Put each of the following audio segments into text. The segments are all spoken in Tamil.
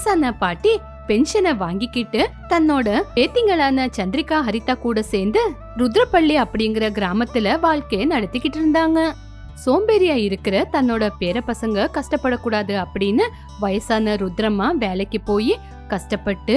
வயசான பாட்டி பென்ஷனை வாங்கிக்கிட்டு தன்னோட பேத்திங்களான சந்திரிகா ஹரிதா கூட சேர்ந்து ருத்ரப்பள்ளி அப்படிங்கிற கிராமத்துல வாழ்க்கைய நடத்திக்கிட்டு இருந்தாங்க. சோம்பேறியா இருக்கிற தன்னோட பேர பசங்க கஷ்டப்படக்கூடாது அப்படின்னு வயசான ருத்ரம்மா வேலைக்கு போய் கஷ்டப்பட்டு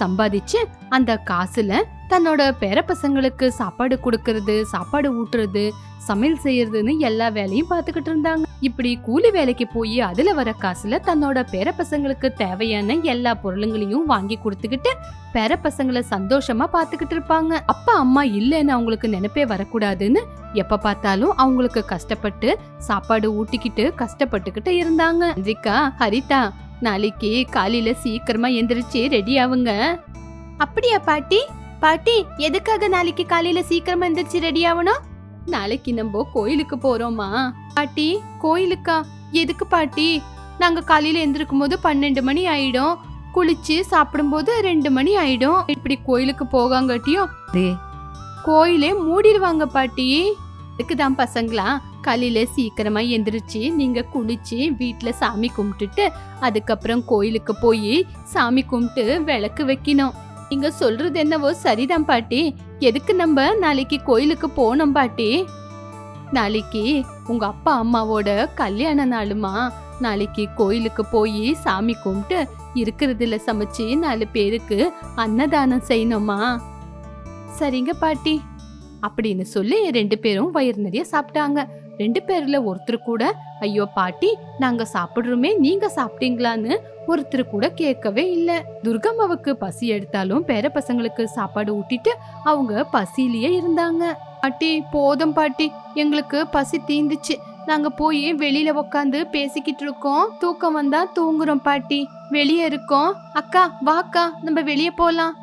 சம்பாதிச்சு அந்த காசுல தன்னோட பேர பசங்களுக்கு சாப்பாடு கொடுக்கறது சாப்பாடு ஊட்டுறது சமையல் செய்யறதுன்னு எல்லா வேலையும் பார்த்துக்கிட்டு இருந்தாங்க. இப்படி கூலி வேலைக்கு போய் அதுல வர காசுல தன்னோட பேர பசங்களுக்கு தேவையான எல்லா பொருளுங்களையும் வாங்கி கொடுத்துக்கிட்டு பேர பசங்களை சந்தோஷமா பார்த்துக்கிட்டு இருப்பாங்க. அப்பா அம்மா இல்லைன்னு அவங்களுக்கு நினைப்பே வரக்கூடாதுன்னு எப்ப பார்த்தாலும் அவங்களுக்கு கஷ்டப்பட்டு சாப்பாடு ஊட்டிக்கிட்டு கஷ்டப்பட்டுக்கிட்டு இருந்தாங்க. ரிக்கா ஹரிதா நாளைக்கு காலையில சீக்கிரமா எந்திரிச்சு ரெடி ஆவுங்க. அப்படியா பாட்டி? பாட்டி எதுக்காக நாளைக்கு காலையில சீக்கிரமா எந்திரிச்சு ரெடி ஆகணும்? நாளைக்கு நம்ம கோயிலுக்கு போறோமா பாட்டி கோயிலுக்கா? எதுக்கு பாட்டி? நாங்க காலையில எந்திருக்கும் போது பன்னெண்டு மணி ஆயிடும். குளிச்சு சாப்பிடும்போது ரெண்டு மணி ஆயிடும். இப்படி கோயிலுக்கு போகாங்கட்டியும் கோயிலே மூடிடுவாங்க பாட்டி. இதுக்குதான் பசங்களா காலையில சீக்கிரமா எந்திரிச்சு நீங்க குளிச்சு வீட்ல சாமி கும்பிட்டுட்டு அதுக்கப்புறம் கோயிலுக்கு போய் சாமி கும்பிட்டு விளக்கு வைக்கணும். நீங்க சொல்றது என்னவோ சரிதான் பாட்டி. எதுக்கு நம்ம நாளைக்கு கோயிலுக்கு போனோம் பாட்டி? நாளைக்கு உங்க அப்பா அம்மாவோட கல்யாண நாளுமா? நாளைக்கு கோயிலுக்கு போய் சாமி கும்பிட்டு இருக்கிறதுல சமைச்சு நாலு பேருக்கு அன்னதானம் செய்யணுமா? சரிங்க பாட்டி. அப்படின்னு சொல்லி ரெண்டு பேரும் வயிறு நிறைய சாப்பிட்டாங்க. ரெண்டு பேர்ல ஒருத்தர் கூட ஐயோ பாட்டி நாங்க சாப்பிடுறோமே நீங்க சாப்பிட்டீங்களான்னு ஒருத்தர் கூட கேட்கவே இல்லை. துர்கம்மாவுக்கு பசி எடுத்தாலும் பேர பசங்களுக்கு சாப்பாடு ஊட்டிட்டு அவங்க பசியிலேயே இருந்தாங்க. பாட்டி போதும் பாட்டி எங்களுக்கு பசி தீந்துச்சு. நாங்க போய் வெளியில உக்காந்து பேசிக்கிட்டு இருக்கோம். தூக்கம் வந்தா தூங்குறோம் பாட்டி. வெளியே இருக்கோம். அக்கா வாக்கா நம்ம வெளியே போலாம்.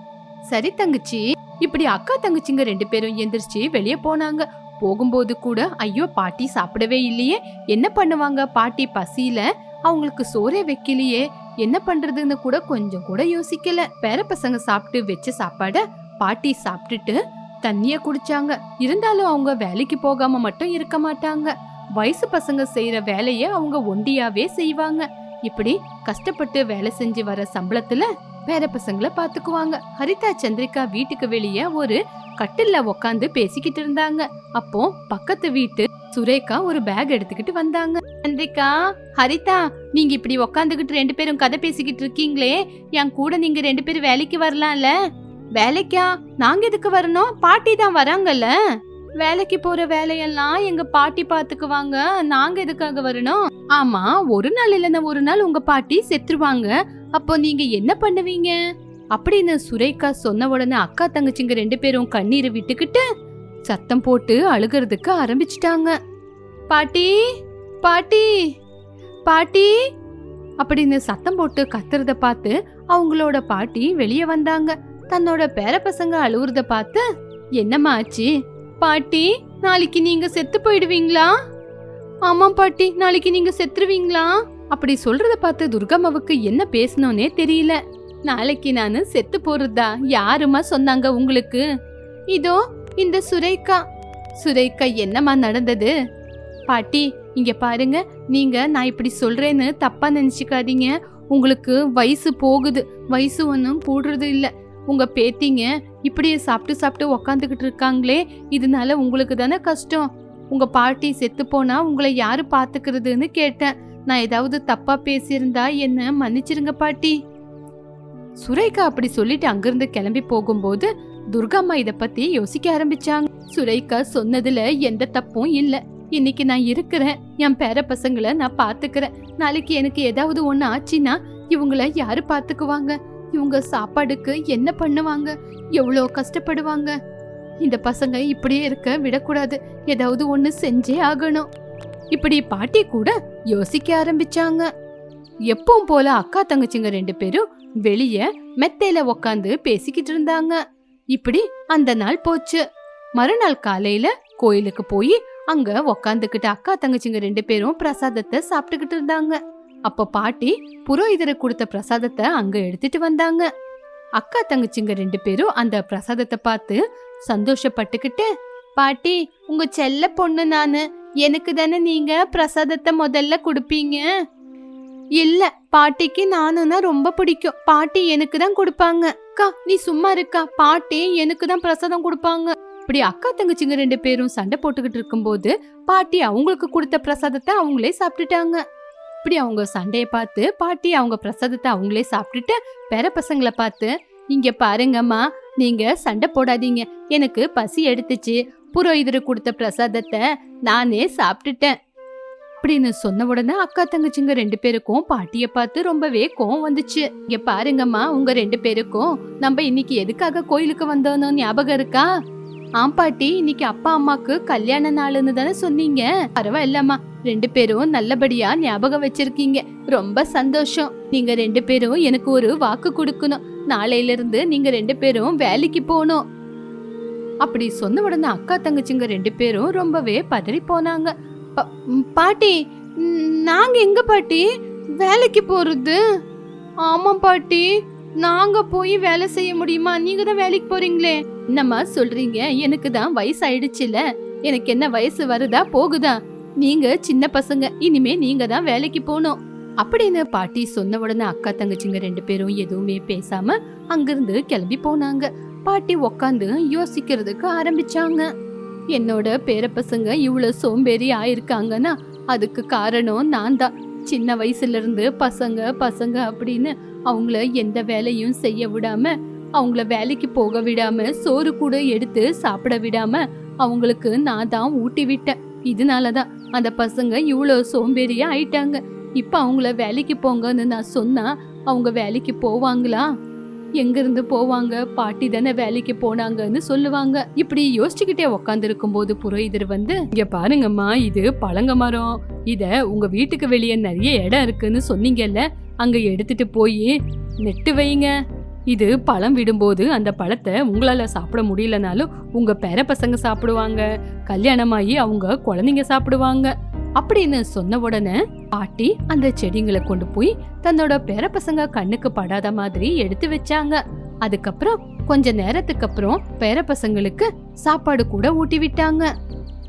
சரி தங்கச்சி. இப்படி அக்கா தங்கச்சிங்க ரெண்டு பேரும் எந்திரிச்சு வெளியே போனாங்க. போகும்போது கூட ஐயோ பாட்டி சாப்பிடவே இல்லையே. என்ன பண்ணுவாங்க? பாட்டி பசியில அவங்களுக்கு சோறே வைக்கலையே. என்ன பண்றதுன்னு கூட கொஞ்சம் கூட யோசிக்கல. பேர பசங்க சாப்பிட்டு வச்ச சாப்பாட பாட்டி சாப்பிட்டுட்டு தண்ணிய குடிச்சாங்க. இருந்தாலும் அவங்க வேலைக்கு போகாம மட்டும் இருக்க மாட்டாங்க. வயசு பசங்க செய்யற வேலையை அவங்க ஒண்டியாவே செய்வாங்க. இப்படி கஷ்டப்பட்டு வேலை செஞ்சு வர சம்பளத்துல பேர பசங்களை பாத்துக்குவாங்க. ஹரிதா சந்திரிகா வீட்டுக்கு வெளியே ஒரு கட்டில்ல உக்காந்து பேசிக்கிட்டு இருந்தாங்க. அப்போ பக்கத்து வீட்டு சுரேகா ஒரு பேக் எடுத்துக்கிட்டு வந்தாங்க. சந்திரிகா ஹரிதா நீங்க இப்படி உக்காந்துகிட்டு ரெண்டு பேரும் கதை பேசிக்கிட்டு இருக்கீங்களே. என் கூட நீங்க ரெண்டு பேரும் வேலைக்கு வரலாம்ல. வேலைக்கா? நாங்க எதுக்கு வரணும்? பாட்டி தான் வராங்கல்ல. வேலைக்கு போற வேலையெல்லாம் எங்க பாட்டி பாத்துக்குவாங்க. நாங்க எதுக்காக வரணும்? ஆமா ஒரு நாள் இல்லைன்னா ஒரு நாள் உங்க பாட்டி செத்துருவாங்க. அப்போ நீங்க என்ன பண்ணுவீங்க? அப்படின்னு சுரேகா சொன்ன உடனே அக்கா தங்கச்சிங்க ரெண்டு பேரும் கண்ணீரை விட்டுக்கிட்டு சத்தம் போட்டு அழுகிறதுக்கு ஆரம்பிச்சிட்டாங்க. பாட்டி பாட்டி பாட்டி அப்படின்னு சத்தம் போட்டு கத்துறத பார்த்து அவங்களோட பாட்டி வெளியே வந்தாங்க. தன்னோட பேர பசங்க அழுவுறத பார்த்து என்னம்மா ஆச்சு? பாட்டி நாளைக்கு நீங்க செத்து போயிடுவீங்களா? ஆமா பாட்டி நாளைக்கு நீங்க செத்துருவீங்களா? அப்படி சொல்றத பார்த்து துர்கம்மாவுக்கு என்ன பேசணும்னே தெரியல. நாளைக்கு நானு செத்து போறதா யாருமா சொன்னாங்க உங்களுக்கு? இதோ இந்த சுரேகா. சுரேகா என்னம்மா நடந்தது? பாட்டி இங்க பாருங்க. நீங்க நான் இப்படி சொல்றேன்னு தப்பா நினைச்சுக்காதீங்க. உங்களுக்கு வயசு போகுது. வயசு ஒன்றும் கூடுறது இல்லை. உங்க பேத்திங்க இப்படியே சாப்பிட்டு சாப்பிட்டு உக்காந்துக்கிட்டு இருக்காங்களே. இதனால உங்களுக்கு தானே கஷ்டம். உங்க பாட்டி செத்து போனா உங்களை யாரு பாத்துக்கிறதுன்னு கேட்டேன். நான் ஏதாவது தப்பா பேசியிருந்தா என்ன மன்னிச்சிருங்க பாட்டி. சுரேகா அப்படி சொல்லிட்டு அங்கிருந்து கிளம்பி போகும்போது துர்காம்மா இத பத்தி யோசிக்க ஆரம்பிச்சாங்க. சுரேகா சொன்னதுல எந்த தப்பும் இல்ல. இன்னைக்கு நான் இருக்கிறேன். என் பேர பசங்களை நான் பாத்துக்கிறேன். நாளைக்கு எனக்கு ஏதாவது ஒண்ணு ஆச்சுன்னா இவங்கள யாரு பாத்துக்குவாங்க? இவங்க சாப்பாடுக்கு என்ன பண்ணுவாங்க? எவ்வளோ கஷ்டப்படுவாங்க? இந்த பசங்க இப்படியே இருக்க விடக்கூடாது. ஏதாவது ஒன்று செஞ்சே ஆகணும். இப்படி பாட்டி கூட யோசிக்க ஆரம்பிச்சாங்க. எப்பவும் போல அக்கா தங்கச்சிங்க ரெண்டு பேரும் வெளிய மெத்தையில உக்காந்து பேசிக்கிட்டு இருந்தாங்க. இப்படி அந்த நாள் போச்சு. மறுநாள் காலையில கோயிலுக்கு போய் அங்க உக்காந்துக்கிட்டு அக்கா தங்கச்சிங்க ரெண்டு பேரும் பிரசாதத்தை சாப்பிட்டுக்கிட்டு இருந்தாங்க. அப்ப பாட்டி புரோகிதரை கொடுத்த பிரசாதத்தை அங்க எடுத்துட்டு வந்தாங்க. அக்கா தங்கச்சிங்க ரெண்டு பேரும் அந்த பிரசாதத்தை பார்த்து சந்தோஷப்பட்டுக்கிட்டு பாட்டி உங்க செல்ல பொண்ணு நானு. எனக்கு தானே நீங்க பிரசாதத்தை முதல்ல கொடுப்பீங்க? இல்ல பாட்டிக்கு நானும்னா ரொம்ப பிடிக்கும். பாட்டி எனக்கு தான் கொடுப்பாங்க. அக்கா நீ சும்மா இருக்கா? பாட்டி எனக்கு தான் பிரசாதம் கொடுப்பாங்க. இப்படி அக்கா தங்கச்சிங்க ரெண்டு பேரும் சண்டை போட்டுக்கிட்டு இருக்கும்போது பாட்டி அவங்களுக்கு கொடுத்த பிரசாதத்தை அவங்களே சாப்பிட்டுட்டாங்க. இப்படி அவங்க சண்டையை பார்த்து பாட்டி அவங்க பிரசாதத்தை அவங்களே சாப்பிட்டுட்டு பேர பசங்களை பார்த்து இங்க பாருங்கம்மா நீங்க சண்டை போடாதீங்க. எனக்கு பசி எடுத்துச்சு. புரோகிதர் கொடுத்த பிரசாதத்தை நானே சாப்பிட்டுட்டேன். அப்படின்னு சொன்ன உடனே அக்கா தங்கச்சிங்க ரெண்டு பேருக்கும் பாட்டிய பார்த்து ரொம்பவே கோவம் வந்துச்சு. இங்க பாருங்கம்மா உங்க ரெண்டு பேருக்கும் நம்ம இன்னைக்கு எதுக்காக கோயிலுக்கு வந்தோம்னு ஞாபகம் இருக்கா? ஆம் பாட்டி இன்னைக்கு அப்பா அம்மாக்கு கல்யாண நாளுன்னு தானே சொன்னீங்க. பரவாயில்லம்மா ரெண்டு பேரும் நல்லபடியா ஞாபகம் வச்சிருக்கீங்க. ரொம்ப சந்தோஷம். நீங்க ரெண்டு பேரும் எனக்கு ஒரு வாக்கு கொடுக்கணும். நாளையில இருந்து நீங்க ரெண்டு பேரும் வேலைக்கு போகணும். அப்படி சொன்ன உடனே அக்கா தங்கச்சிங்க ரெண்டு பேரும் ரொம்பவே பதறி போனாங்க. ப- பாட்டி நாங்க எங்க பாட்டி? வேலைக்கு போறது. ஆமா பாட்டி நாங்க போய் வேலை செய்ய முடியுமா? நீங்க தான் வேலைக்கு போறீங்களே. என்னம்மா சொல்றீங்க? எனக்கு தான் வயசு ஆயிடுச்சுல எனக்கு என்ன வயசு வருதா போகுதா? நீங்க சின்ன பசங்க இனிமே நீங்க தான் வேலைக்கு போகணும் அப்படின்னு பாட்டி சொன்ன உடனே அக்கா தங்கச்சிங்க ரெண்டு பேரும் எதுவுமே பேசாம அங்கிருந்து கிளம்பி போனாங்க. பாட்டி உக்காந்து யோசிக்கிறதுக்கு ஆரம்பிச்சாங்க. என்னோட பேரப்பசங்க இவ்வளவு சோம்பேறி ஆயிருக்காங்கன்னா அதுக்கு காரணம் நான் தான். சின்ன வயசுல இருந்து பசங்க பசங்க அப்படின்னு அவங்கள எந்த வேலையும் செய்ய விடாம அவங்கள வேலைக்கு போக விடாம சோறு கூட எடுத்து சாப்பிட விடாம அவங்களுக்கு நான் தான் ஊட்டி விட்டேன். இதனால தான் அந்த பசங்க இவ்வளோ சோம்பேறியா ஆயிட்டாங்க. இப்போ அவங்கள வேலைக்கு போங்கன்னு நான் சொன்னா அவங்க வேலைக்கு போவாங்களா? எங்கிருந்து போவாங்க? பாட்டி தானே வேலைக்கு போனாங்கன்னு சொல்லுவாங்க. இப்படி யோசிச்சுக்கிட்டே உக்காந்துருக்கும் போது புரோகிதர் வந்து இங்க பாருங்கம்மா இது பழங்க மரம். இத உங்க வீட்டுக்கு வெளியே நிறைய இடம் இருக்குன்னு சொன்னீங்கல்ல அங்க எடுத்துட்டு போய் நெட்டு வைங்க. இது பழம் விடும்போது அந்த பழத்தை உங்களால் சாப்பிட முடியலனாலும் உங்கள் பேர பசங்க சாப்பிடுவாங்க. கல்யாணமாகி அவங்க குழந்தைங்க சாப்பிடுவாங்க. அப்படின்னு சொன்ன உடனே பாட்டி அந்த செடிங்களை கொண்டு போய் தன்னோட பேர பசங்க கண்ணுக்கு படாத மாதிரி எடுத்து வச்சாங்க. அதுக்கப்புறம் கொஞ்ச நேரத்துக்கு அப்புறம் பேர பசங்களுக்கு சாப்பாடு கூட ஊட்டி விட்டாங்க.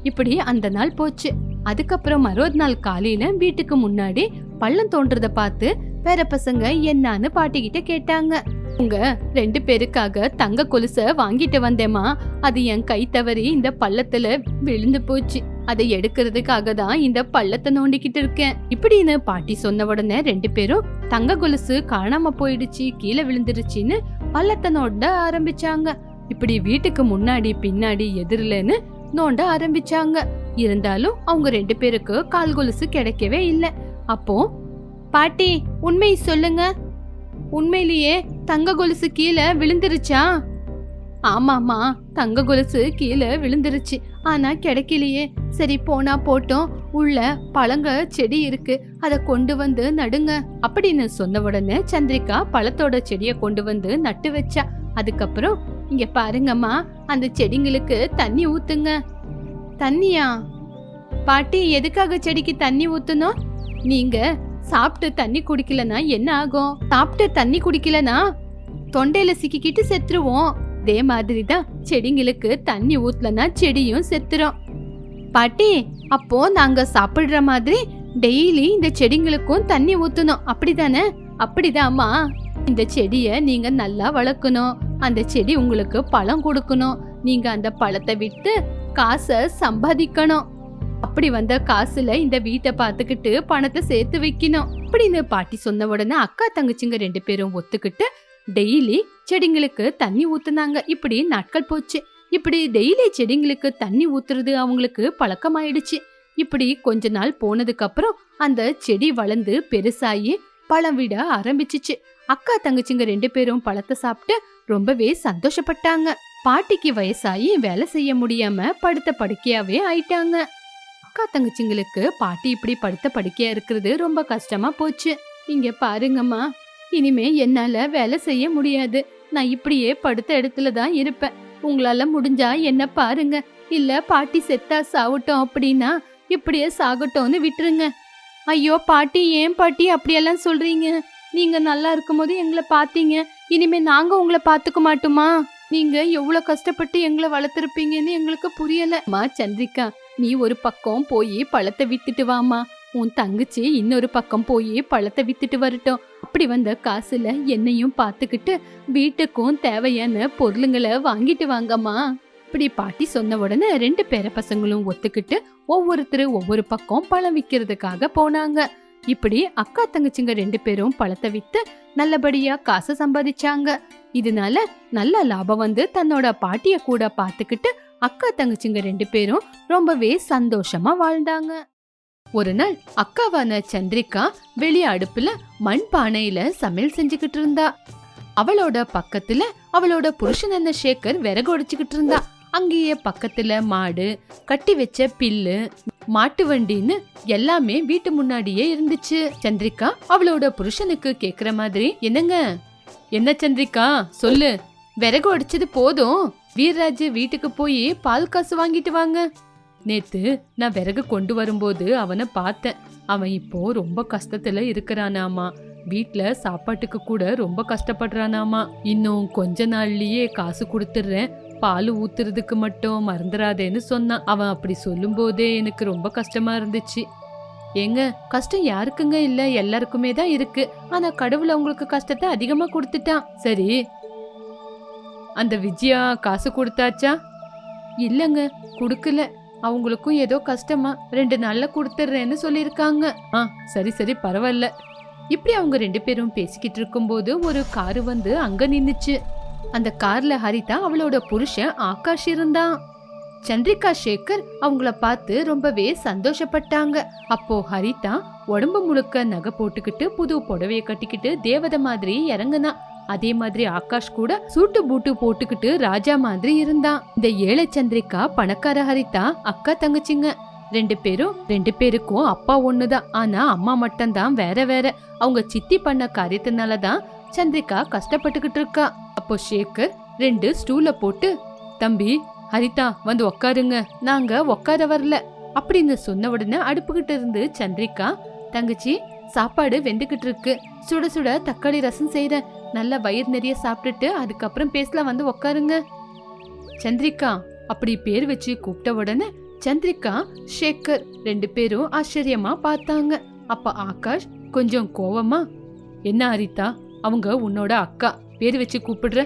இப்படி அந்த நாள் போச்சு. அதுக்கப்புறம் மறுபது நாள் காலையில வீட்டுக்கு முன்னாடி பள்ளம் தோன்றத பார்த்து பேர பசங்க என்னன்னு பாட்டி கிட்ட கேட்டாங்க. உங்க ரெண்டு பேருக்காக தங்க கொலுச வாங்கிட்டு வந்தேமா அது என் கை தவறி இந்த பள்ளத்துல விழுந்து போச்சு. அதை எடுக்கிறதுக்காக தான் இந்த பள்ளத்தை நோண்டிக்கிட்டு இருக்கேன். இப்படின்னு பாட்டி சொன்ன உடனே ரெண்டு பேரும் தங்க கொலுசு காணாம போயிடுச்சு கீழே விழுந்துருச்சுன்னு பள்ளத்தை நோண்ட ஆரம்பிச்சாங்க. இப்படி வீட்டுக்கு முன்னாடி பின்னாடி எதிரிலன்னு நோண்ட ஆரம்பிச்சாங்க. இருந்தாலும் அவங்க ரெண்டு பேருக்கு கால் கொலுசு கிடைக்கவே இல்லை. அப்போ பாட்டி உண்மை சொல்லுங்க. உண்மையிலேயே தங்க கொலுசு கீழே விழுந்துருச்சா? ஆமாமா தங்க கொலுசு கீழே விழுந்துருச்சு. ஆனா கிடைக்கலையே. சரி போனா போட்டோம். உள்ள பழங்க செடி இருக்கு. அதை கொண்டு வந்து நடுங்க அப்படின்னு சொன்ன உடனே சந்திரிகா பழத்தோட செடியை கொண்டு வந்து நட்டு வச்சா. அதுக்கப்புறம் இங்க பாருங்கம்மா அந்த செடிங்களுக்கு தண்ணி ஊத்துங்க. தண்ணியா? பாட்டி எதுக்காக செடிக்கு தண்ணி ஊத்தணும் நீங்க சாப்பிட்டு தண்ணி குடிக்கலனா என்ன ஆகும்? சாப்பிட்டு தண்ணி குடிக்கலனா தொண்டையில சிக்கிக்கிட்டு செத்துருவோம். அதே மாதிரி தான் செடிங்களுக்கு தண்ணி ஊத்தலனா செடியும் செத்துரும். பாட்டி அப்போ நாங்க சாப்பிடுற மாதிரி டெய்லி இந்த செடிங்களுக்கும் தண்ணி ஊத்தணும். அப்படிதானே? அப்படிதாம்மா. இந்த செடிய நீங்க நல்லா வளர்க்கணும். அந்த செடி உங்களுக்கு பழம் கொடுக்கணும். நீங்க அந்த பழத்தை விட்டு காசை சம்பாதிக்கணும். அப்படி வந்த காசுல இந்த வீட்டை பார்த்துக்கிட்டு பணத்தை சேர்த்து வைக்கணும். அப்படின்னு பாட்டி சொன்ன உடனே அக்கா தங்கச்சிங்க ரெண்டு பேரும் ஒத்துக்கிட்டு டெய்லி செடிங்களுக்கு தண்ணி ஊத்துனாங்க. இப்படி நாட்கள் போச்சு. இப்படி டெய்லி செடிங்களுக்கு தண்ணி ஊத்துறது அவங்களுக்கு பழக்கமாயிடுச்சு. இப்படி கொஞ்ச நாள் போனதுக்கு அப்புறம் அந்த செடி வளர்ந்து பெருசாகி பழம் விட ஆரம்பிச்சிச்சு. அக்கா தங்கச்சிங்க ரெண்டு பேரும் பழத்தை சாப்பிட்டு ரொம்பவே சந்தோஷப்பட்டாங்க. பாட்டிக்கு வயசாகி வேலை செய்ய முடியாம படுத்த படுக்கையாவே ஆயிட்டாங்க. அக்கா தங்கச்சிங்களுக்கு பாட்டி இப்படி படுத்த படுக்கையா இருக்கிறது ரொம்ப கஷ்டமா போச்சு. இங்க பாருங்கம்மா. இனிமே என்னால வேலை செய்ய முடியாது. நான் இப்படியே படுத்த இடத்துல தான் இருப்பேன். உங்களால முடிஞ்சா என்ன பாருங்க. இல்ல பாட்டி செத்தா சாவட்டும் அப்படின்னா இப்படியே சாகட்டும்னு விட்டுருங்க. ஐயோ பாட்டி ஏன் பாட்டி அப்படியெல்லாம் சொல்றீங்க? நீங்க நல்லா இருக்கும்போது எங்களை பாத்தீங்க இனிமே நாங்க உங்களை பாத்துக்க மாட்டோமா? நீங்க எவ்வளவு கஷ்டப்பட்டு எங்களை வளர்த்துருப்பீங்கன்னு எங்களுக்கு புரியல. மா சந்திரிகா நீ ஒரு பக்கம் போய் பழத்தை வித்துட்டு வாமா உன் தங்கச்சி இன்னொரு பக்கம் போய் பழத்தை வித்துட்டு வரட்டும். அப்படி வந்த காசுல என்னையும் பார்த்துக்கிட்டு வீட்டுக்கும் தேவையான பொருளுங்களை வாங்கிட்டு வாங்கம்மா. இப்படி பாட்டி சொன்ன உடனே ரெண்டு பேர பசங்களும் ஒத்துக்கிட்டு ஒவ்வொருத்தர் ஒவ்வொரு பக்கம் பழம் விற்கிறதுக்காக போனாங்க. இப்படி அக்கா தங்கச்சிங்க ரெண்டு பேரும் பழத்தை வித்து நல்லபடியா காசு சம்பாதிச்சாங்க. இதனால நல்ல லாபம் வந்து தன்னோட பாட்டிய கூட பார்த்துக்கிட்டு அக்கா தங்கச்சிங்க ரெண்டு பேரும் ரொம்பவே சந்தோஷமா வாழ்ந்தாங்க. ஒரு நாள் அக்காவான சந்திரிகா வெளி அடுப்புல மண் பானையில சமையல் செஞ்சுக்கிட்டு இருந்தா. அவளோட பக்கத்துல அவளோட புருஷனான சேகர் விறகு உடைச்சுக்கிட்டு இருந்தா. அங்கேயே பக்கத்துல மாடு கட்டி வச்ச பில்லு மாட்டு வண்டின்னு எல்லாமே வீட்டு முன்னாடியே இருந்துச்சு. சந்திரிகா அவளோட புருஷனுக்கு கேக்குற மாதிரி என்னங்க? என்ன சந்திரிகா? சொல்லு. விறகு உடைச்சது போதும். வீரராஜ் வீட்டுக்கு போய் பால் காசு வாங்கிட்டு வாங்க. நேத்து நான் விறகு கொண்டு வரும்போது அவனை பார்த்தேன். அவன் இப்போ ரொம்ப கஷ்டத்துல இருக்கிறானாமா. வீட்டில் சாப்பாட்டுக்கு கூட ரொம்ப கஷ்டப்படுறானாமா. இன்னும் கொஞ்ச நாள்லயே காசு கொடுத்துட்றேன் பால் ஊத்துறதுக்கு மட்டும் மறந்துடாதேன்னு சொன்னான். அவன் அப்படி சொல்லும்போதே எனக்கு ரொம்ப கஷ்டமா இருந்துச்சு. ஏங்க கஷ்டம் யாருக்குங்க இல்ல? எல்லாருக்குமே தான் இருக்கு. ஆனா கடவுள் அவங்களுக்கு கஷ்டத்தை அதிகமா கொடுத்துட்டான். சரி அந்த விஜயா காசு கொடுத்தாச்சா? இல்லைங்க கொடுக்கல. அவங்களுக்கும் ஏதோ கஷ்டமா ரெண்டு நாளில் கொடுத்துட்றேன்னு சொல்லியிருக்காங்க. ஆ சரி சரி பரவாயில்ல. இப்படி அவங்க ரெண்டு பேரும் பேசிக்கிட்டு இருக்கும்போது ஒரு காரு வந்து அங்கே நின்றுச்சு அந்த கார்ல ஹரிதா அவளோட புருஷன் ஆகாஷ் இருந்தான். சந்திரிகா சேகர் அவங்கள பார்த்து ரொம்பவே சந்தோஷப்பட்டாங்க. அப்போ ஹரிதா உடம்பு முழுக்க நகை போட்டுக்கிட்டு புது புடவையை கட்டிக்கிட்டு தேவதை மாதிரி இறங்குனா. அதே மாதிரி ஆகாஷ் கூட சூட்டு பூட்டு போட்டுக்கிட்டு ராஜா மாதிரி இருந்தான். இந்த ஏழை சந்திரிகா பணக்கார ஹரிதா அக்கா தங்கச்சிங்க. ரெண்டு பேரும் ரெண்டு பேருக்கும் அப்பா ஒண்ணுதான். ஆனா அம்மா மட்டும்தான் வேற வேற. அவங்க சித்தி பண்ண காரியத்தினால தான் சந்திரிகா கஷ்டப்பட்டுக்கிட்டு இருக்கா. அப்போ சேகர் ரெண்டு ஸ்டூல போட்டு தம்பி ஹரிதா வந்து உக்காருங்க. நாங்க உக்கார வரல. அப்படின்னு சொன்ன உடனே அடுப்புகிட்ட இருந்து சந்திரிகா தங்கச்சி சாப்பாடு வெந்துக்கிட்டு இருக்கு. சுட சுட தக்காளி ரசம் செய்கிறேன் நல்லா வயிறு நிறைய சாப்பிட்டுட்டு அதுக்கப்புறம் பேசலாம் வந்து உக்காருங்க. சந்திரிகா அப்படி பேர் வச்சு கூப்பிட்ட உடனே சந்திரிகா ஷேகர் ரெண்டு பேரும் ஆச்சரியமா பார்த்தாங்க. அப்ப ஆகாஷ் கொஞ்சம் கோவமா என்ன ஹரிதா அவங்க உன்னோட அக்கா பேர் வச்சு கூப்பிடுற?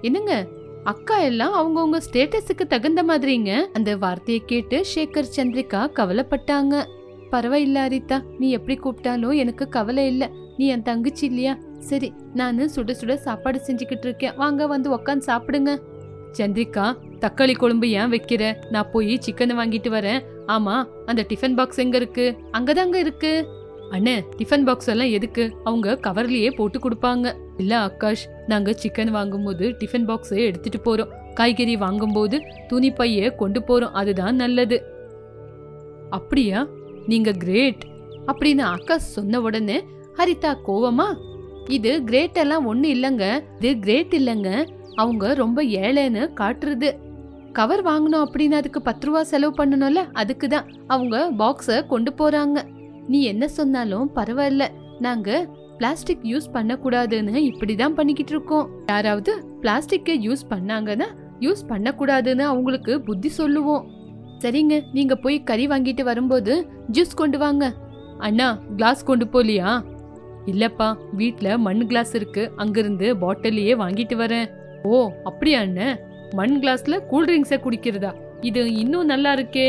என்னங்க அக்கா எல்லாம் அவங்கவுங்க ஸ்டேட்டஸுக்கு தகுந்த மாதிரிங்க? அந்த வார்த்தையை கேட்டு ஷேகர் சந்திரிகா கவலைப்பட்டாங்க. பரவாயில்ல ஹரிதா நீ எப்படி கூப்பிட்டாலும் எனக்கு கவலை இல்லை. நீ என் தங்கச்சி இல்லையா? சரி நான் சுட சுட சாப்பாடு செஞ்சுக்கிட்டு இருக்கேன். வாங்க வந்து உக்காந்து சாப்பிடுங்க. சந்திரிகா தக்காளி குழம்பு ஏன் வைக்கிற? நான் போய் சிக்கன் வாங்கிட்டு வரேன். ஆமா அந்த டிஃபன் பாக்ஸ் எங்க இருக்கு? அங்கதாங்க இருக்கு. அண்ணே டிஃபன் பாக்ஸ் எல்லாம் எதுக்கு? அவங்க கவர்லயே போட்டு கொடுப்பாங்க. இல்ல ஆகாஷ் நாங்க சிக்கன் வாங்கும்போது டிஃபன் பாக்ஸை எடுத்துட்டு போறோம். காய்கறி வாங்கும்போது துணி பைய கொண்டு போறோம். அதுதான் நல்லது. அப்படியா? நீங்க கிரேட் அப்படின்னு ஆகாஷ் சொன்ன உடனே ஹரிதா கோவமா இது கிரேட் எல்லாம் ஒண்ணு இல்லைங்க இது கிரேட் இல்லைங்க. அவங்க ரொம்ப ஏழைன்னு காட்டுறது. கவர் வாங்கணும் அப்படின்னு அதுக்கு பத்து ரூபா செலவு பண்ணணும்ல அதுக்கு தான். அவங்க பாக்ஸை கொண்டு போறாங்க. நீ என்ன சொன்னாலும் பரவாயில்ல. நாங்க பிளாஸ்டிக் யூஸ் பண்ணக்கூடாதுன்னு இப்படி தான் பண்ணிக்கிட்டு இருக்கோம். யாராவது பிளாஸ்டிக்கை யூஸ் பண்ணாங்கன்னா யூஸ் பண்ணக்கூடாதுன்னு அவங்களுக்கு புத்தி சொல்லுவோம். சரிங்க நீங்க போய் கறி வாங்கிட்டு வரும்போது ஜூஸ் கொண்டு வாங்க. அண்ணா கிளாஸ் கொண்டு போலியா? இல்லப்பா வீட்ல மண் கிளாஸ் இருக்கு. அங்கிருந்து பாட்டிலேயே வாங்கிட்டு வரேன். ஓ அப்படியா அண்ணன் மண் கிளாஸ்ல கூல்ட்ரிங்க்ஸை குடிக்கிறதா? இது இன்னும் நல்லா இருக்கே.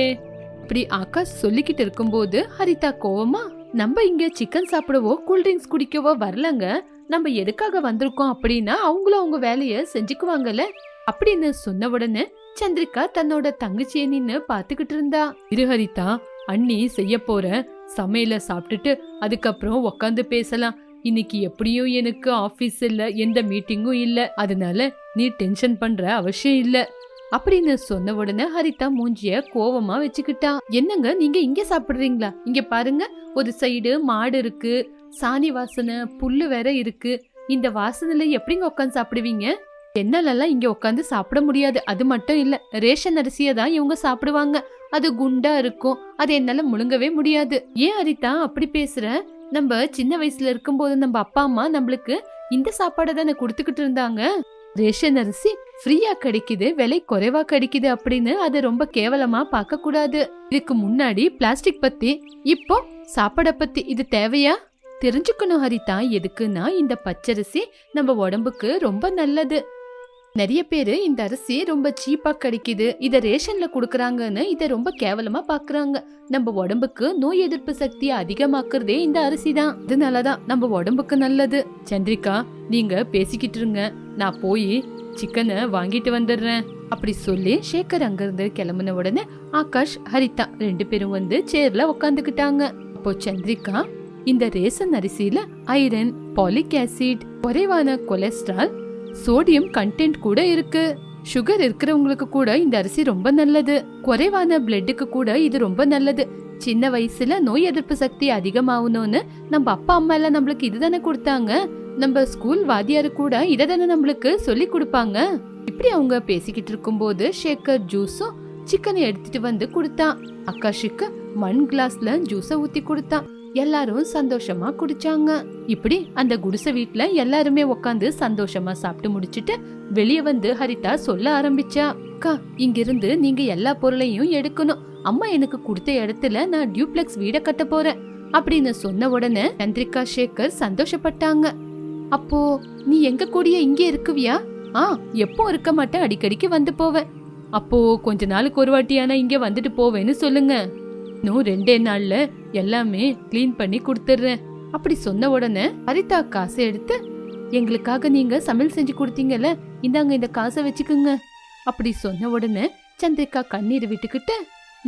இப்படி ஆகாஷ் சொல்லிக்கிட்டு இருக்கும்போது ஹரிதா கோவமா நம்ம இங்க சிக்கன் சாப்பிடவோ கூல் ட்ரிங்க்ஸ் குடிக்கவோ வரலங்க. நம்ம எதுக்காக வந்திருக்கோம் அப்படின்னா அவங்களும் அவங்க வேலையை செஞ்சுக்குவாங்கல்ல? அப்படின்னு சொன்ன உடனே சந்திரிகா தன்னோட தங்கச்சியை நின்னு பாத்துக்கிட்டு இருந்தா. இரு ஹரிதா அண்ணி செய்ய போற சமையல சாப்பிட்டுட்டு அதுக்கப்புறம் உக்காந்து பேசலாம். இன்னைக்கு எப்படியும் எனக்கு ஆபீஸ் இல்ல எந்த மீட்டிங்கும் இல்ல. அதனால நீ டென்ஷன் பண்ற அவசியம் இல்ல. அப்படின்னு சொன்ன உடனே ஹரிதா மூஞ்சிய கோவமா வச்சுக்கிட்டா. என்னங்க நீங்க இங்க சாப்பிடுறீங்களா? இங்க பாருங்க ஒரு சைடு மாடு இருக்கு. சாணி வாசனை புல்லு வேற இருக்கு. இந்த வாசனையில எப்படிங்க உட்காந்து சாப்பிடுவீங்க? என்னாலெல்லாம் இங்கே உட்காந்து சாப்பிட முடியாது. அது மட்டும் இல்லை ரேஷன் அரிசியை தான் இவங்க சாப்பிடுவாங்க. அது குண்டா இருக்கும். அது என்னால முழுங்கவே முடியாது. ஏன் ஹரிதா அப்படி பேசுற? நம்ம சின்ன வயசுல இருக்கும்போது நம்ம அப்பா அம்மா நம்மளுக்கு இந்த சாப்பாடை தானே கொடுத்துக்கிட்டு இருந்தாங்க? ரேஷன் அரிசி ஃப்ரீயா கிடைக்குது விலை குறைவா கிடைக்குது அப்படின்னு அதை ரொம்ப கேவலமா பார்க்க கூடாது இதுக்கு முன்னாடி பிளாஸ்டிக் பத்தி இப்போ சாப்பாடை பத்தி இது தேவையா? தெரிஞ்சுக்கணும் ஹரிதா எதுக்குன்னா இந்த பச்சரிசி நம்ம உடம்புக்கு ரொம்ப நல்லது. நிறைய பேரு இந்த அரிசி ரொம்ப சீப்பா கிடைக்குது. இத ரேஷன்ல குடுக்கறாங்கன்னு இத ரொம்ப கேவலமா பாக்குறாங்க. நம்ம உடம்புக்கு நோய் எதிர்ப்பு சக்தியை அதிகமாக்குறதே இந்த அரிசி தான். இதனாலதான் நம்ம உடம்புக்கு நல்லது. சந்திரிகா நீங்க பேசிக்கிட்டு இருங்க. நான் போய் சிக்கனை வாங்கிட்டு வந்துடுறேன். அப்படி சொல்லி சேகர் அங்கிருந்து கிளம்புன உடனே ஆகாஷ் ஹரிதா ரெண்டு பேரும் வந்து சேர்ல உக்காந்துக்கிட்டாங்க. அப்போ சந்திரிகா இந்த ரேசன் அரிசியில ஐரன் பாலிக் ஆசிட் குறைவான கொலஸ்ட்ரால் சோடியம் கண்டென்ட் கூட இருக்கு. சுகர் இருக்கிறவங்களுக்கு கூட இந்த அரிசி ரொம்ப நல்லது. குறைவான பிளட்டுக்கு கூட இது ரொம்ப நல்லது. சின்ன வயசுல நோய் எதிர்ப்பு சக்தி அதிகமாகணும்னு நம்ம அப்பா அம்மா எல்லாம் நம்மளுக்கு இதுதானே கொடுத்தாங்க. நம்ம ஸ்கூல் வாத்தியாரு கூட இதை தானே நம்மளுக்கு சொல்லி கொடுப்பாங்க. இப்படி அவங்க பேசிக்கிட்டு இருக்கும்போது ஷேக்கர் ஜூஸும் சிக்கனை எடுத்துட்டு வந்து கொடுத்தான். அக்காஷிக்கு மண் கிளாஸ்ல ஜூஸை ஊத்தி கொடுத்தான். எல்லாரும் சந்தோஷமா குடிச்சாங்க. இப்படி அந்த குடிசை வீட்டுல எல்லாருமே உட்காந்து சந்தோஷமா சாப்பிட்டு முடிச்சிட்டு வெளிய வந்து ஹரிதா சொல்ல ஆரம்பிச்சா அக்கா இங்கிருந்து நீங்க எல்லா பொருளையும் எடுக்கணும். அம்மா எனக்கு கொடுத்த இடத்துல நான் டியூப்ளெக்ஸ் வீட கட்ட போறேன். அப்படின்னு சொன்ன உடனே சந்திரிகா சேகர் சந்தோஷப்பட்டாங்க. அப்போ நீ எங்க கூடிய இங்கே இருக்குவியா? ஆ எப்போ இருக்க மாட்டேன் அடிக்கடிக்கு வந்து போவேன். அப்போ கொஞ்ச நாளுக்கு ஒரு வாட்டியானா இங்க வந்துட்டு போவேன்னு சொல்லுங்க. இன்னும் ரெண்டே நாள்ல எல்லாமே கிளீன் பண்ணி கொடுத்துட்றேன். அப்படி சொன்ன உடனே ஹரிதா காசை எடுத்து எங்களுக்காக நீங்க சமையல் செஞ்சு கொடுத்தீங்கல்ல இந்தாங்க இந்த காசை வச்சுக்குங்க. அப்படி சொன்ன உடனே சந்திரிகா கண்ணீர் விட்டுக்கிட்டு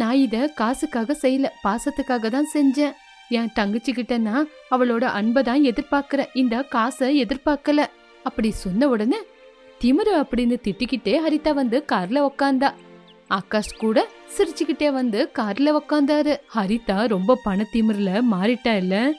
நான் இத காசுக்காக செய்யல பாசத்துக்காக தான் செஞ்சேன். என் தங்கச்சிக்கிட்ட நான் அவளோட அன்பை தான் எதிர்பார்க்கறேன். இந்த காசை எதிர்பார்க்கல. அப்படி சொன்ன உடனே திமிரு அப்படின்னு திட்டிக்கிட்டே ஹரிதா வந்து கார்ல உக்காந்தா. ஆகாஷ் கூட சிரிச்சுக்கிட்டே வந்து கார்ல உக்காந்தாரு. ஹரிதா ரொம்ப பணத்திமிர்ல மாறிட்டா இல்ல?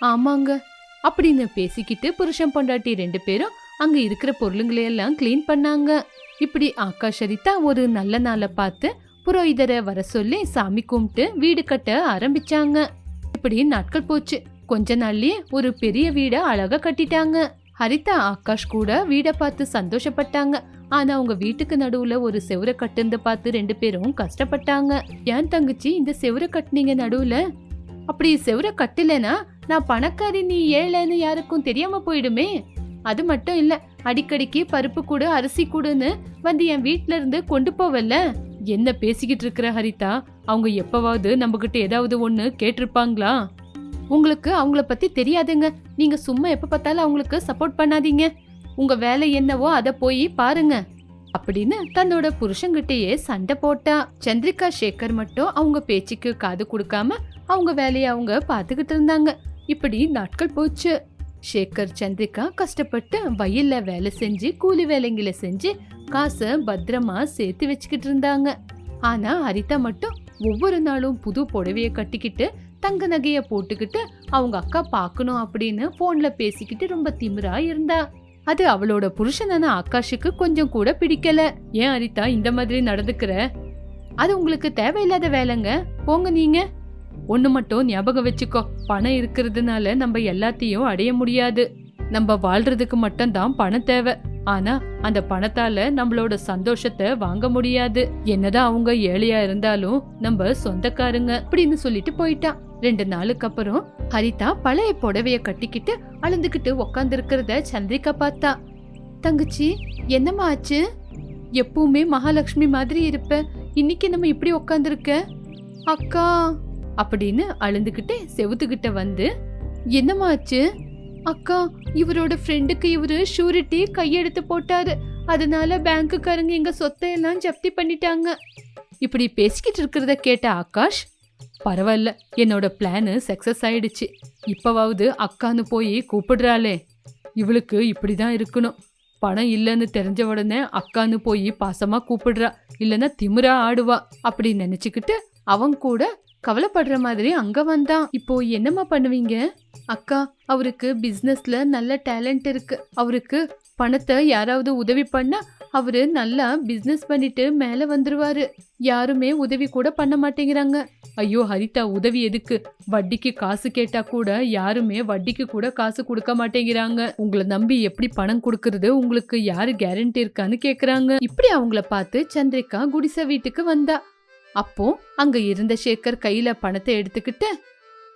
ஆமாங்க. அப்படின்னு பேசிக்கிட்டு புருஷன் பொண்டாட்டி ரெண்டு பேரும் அங்க இருக்கிற பொருளுங்களையெல்லாம் கிளீன் க்ளீன் பண்ணாங்க. இப்படி ஆகாஷ் ஹரிதா ஒரு நல்ல நாளை பார்த்து புரோகிதரை வர சொல்லி சாமி கும்பிட்டு வீடு கட்ட ஆரம்பிச்சாங்க. இப்படி நாட்கள் போச்சு. கொஞ்ச நாள்லயே ஒரு பெரிய வீடை அழகா கட்டிட்டாங்க. ஹரிதா ஆகாஷ் கூட வீட பார்த்து சந்தோஷப்பட்டாங்க. ஆனா அவங்க வீட்டுக்கு நடுவுல ஒரு செவுர கட்டுந்த பார்த்து ரெண்டு பேரும் கஷ்டப்பட்டாங்க. ஏன் தங்கச்சி இந்த செவுர கட்டுனீங்க நடுவுல? அப்படி செவுர கட்டலனா நான் பணக்காரி நீ ஏழைன்னு யாருக்கும் தெரியாம போயிடுமே. அது மட்டும் இல்ல அடிக்கடிக்கு பருப்பு கூடு அரிசி கூடுன்னு வந்து என் வீட்ல இருந்து கொண்டு போவல்ல? என்ன பேசிக்கிட்டு இருக்கிற ஹரிதா? அவங்க எப்பவாவது நம்மகிட்ட ஏதாவது ஒன்று கேட்டிருப்பாங்களா? உங்களுக்கு அவங்கள பத்தி தெரியாதுங்க. நீங்க சும்மா எப்ப பார்த்தாலும் அவங்களுக்கு சப்போர்ட் பண்ணாதீங்க. உங்க வேலை என்னவோ அதை போய் பாருங்க. அப்படின்னு தன்னோட புருஷங்கிட்டயே சண்டை போட்டா. சந்திரிகா சேகர் மட்டும் அவங்க பேச்சுக்கு காது கொடுக்காம அவங்க வேலையை அவங்க பார்த்துக்கிட்டு இருந்தாங்க. இப்படி நாட்கள் போச்சு. சேகர் சந்திரிகா கஷ்டப்பட்டு வயல்ல வேலை செஞ்சு கூலி வேலைங்களை செஞ்சு காசை பத்திரமா சேர்த்து வச்சுக்கிட்டு இருந்தாங்க. ஆனா ஹரிதா மட்டும் ஒவ்வொரு நாளும் புது புடவையை கட்டிக்கிட்டு தங்க நகையை போட்டுக்கிட்டு அவங்க அக்கா பார்க்கணும் அப்படின்னு ஃபோனில் பேசிக்கிட்டு ரொம்ப திமிரா இருந்தா. அது அவளோட புருஷனான ஆகாஷுக்கு கொஞ்சம் கூட பிடிக்கல. ஏன் அரிதா இந்த மாதிரி நடந்துக்கிற? அது உங்களுக்கு தேவையில்லாத வேலைங்க. போங்க நீங்க. ஒன்று மட்டும் ஞாபகம் வச்சுக்கோ. பணம் இருக்கிறதுனால நம்ம எல்லாத்தையும் அடைய முடியாது. நம்ம வாழ்றதுக்கு மட்டும் தான் பணம் தேவை. ஆனா அந்த பணத்தால நம்மளோட சந்தோஷத்தை வாங்க முடியாது. என்னதான் அவங்க ஏழையா இருந்தாலும் நம்ம சொந்தக்காரங்க அப்படின்னு சொல்லிட்டு போயிட்டான் ரெண்டு நாளுக்கு அப்புறம் ஹரிதா பழைய புடவைய கட்டிக்கிட்டு அழுந்துகிட்டு உக்காந்து இருக்கிறத சந்திரிகா பார்த்தா. தங்கச்சி என்னம்மா ஆச்சு? எப்பவுமே மகாலட்சுமி மாதிரி இருப்ப. இன்னைக்கு நம்ம இப்படி உக்காந்துருக்க? அக்கா அப்படின்னு அழுந்துகிட்டே செவுத்துக்கிட்ட வந்து என்னம்மா ஆச்சு? அக்கா இவரோட ஃப்ரெண்டுக்கு இவரு ஷூரிட்டி கையெடுத்து போட்டாரு. அதனால பேங்க்குக்காரங்க எங்க சொத்தை எல்லாம் ஜப்தி பண்ணிட்டாங்க. இப்படி பேசிக்கிட்டு இருக்கிறத கேட்ட ஆகாஷ் பரவாயில்ல என்னோட பிளானு சக்சஸ் ஆயிடுச்சு. இப்போவாவது அக்கான்னு போய் கூப்பிடுறாளே. இவளுக்கு இப்படி தான் இருக்கணும். பணம் இல்லைன்னு தெரிஞ்ச உடனே அக்கான்னு போய் பாசமாக கூப்பிடுறா. இல்லைன்னா திமிரா ஆடுவா. அப்படி நினச்சிக்கிட்டு அவன் கூட கவலைப்படுற மாதிரி அங்கே வந்தான். இப்போ என்னம்மா பண்ணுவீங்க? அக்கா அவருக்கு பிஸ்னஸில் நல்ல டேலண்ட் இருக்கு. அவருக்கு பணத்தை யாராவது உதவி பண்ணால் அவரு நல்லா பிஸ்னஸ் பண்ணிட்டு மேலே வந்துருவாரு. யாருமே உதவி கூட பண்ண மாட்டேங்கிறாங்க. ஐயோ ஹரிதா உதவி எதுக்கு? வட்டிக்கு காசு கேட்டா கூட யாருமே வட்டிக்கு கூட காசு கொடுக்க மாட்டேங்கிறாங்க. உங்களை நம்பி எப்படி பணம் கொடுக்கறது உங்களுக்கு யாரு கேரண்டி இருக்கான்னு கேக்குறாங்க. இப்படி அவங்கள பார்த்து சந்திரிகா குடிசை வீட்டுக்கு வந்தா. அப்போ அங்க இருந்த சேகர் கையில பணத்தை எடுத்துக்கிட்டு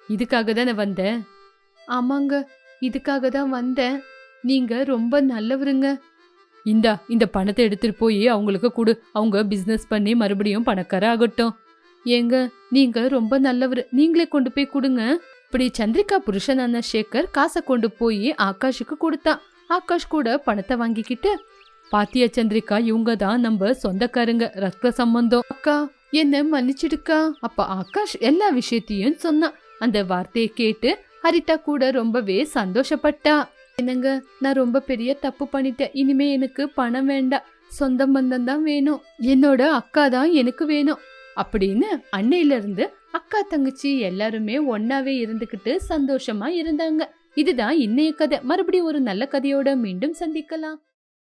இதுக்காக தானே வந்தேன் ஆமாங்க இதுக்காக தான் வந்தேன். நீங்க ரொம்ப நல்லவருங்க. இந்தா இந்த பணத்தை எடுத்துட்டு போய் அவங்களுக்கு கொடு. அவங்க பிசினஸ் பண்ணி மறுபடியும் பணக்கார ஆகட்டும். ஏங்க நீங்க ரொம்ப நல்லவர். நீங்களே கொண்டு போய் கொடுங்க. இப்படி சந்திரிகா புருஷனான சேகர் காசை கொண்டு போய் ஆகாஷுக்கு கொடுத்தான் ஆகாஷ் கூட பணத்தை வாங்கிக்கிட்டு பாத்தியா சந்திரிகா இவங்க தான் நம்ம சொந்தக்காரங்க ரத்த சம்பந்தம். அக்கா என்ன மன்னிச்சிடுக்கா? அப்ப ஆகாஷ் எல்லா விஷயத்தையும் சொன்னான். அந்த வார்த்தையை கேட்டு ஹரிதா கூட ரொம்பவே சந்தோஷப்பட்டா. என்னங்க நான் ரொம்ப பெரிய தப்பு பண்ணிட்டேன். இனிமே எனக்கு பணம் வேண்டாம். சொந்த பந்தம் தான் வேணும். என்னோட அக்கா தான் எனக்கு வேணும். அப்படின்னு அன்னையில இருந்து அக்கா தங்கச்சி எல்லாருமே ஒன்னாவே இருந்துகிட்டு சந்தோஷமா இருந்தாங்க. இதுதான் இன்னைய கதை. மறுபடியும் ஒரு நல்ல கதையோட மீண்டும் சந்திக்கலாம்.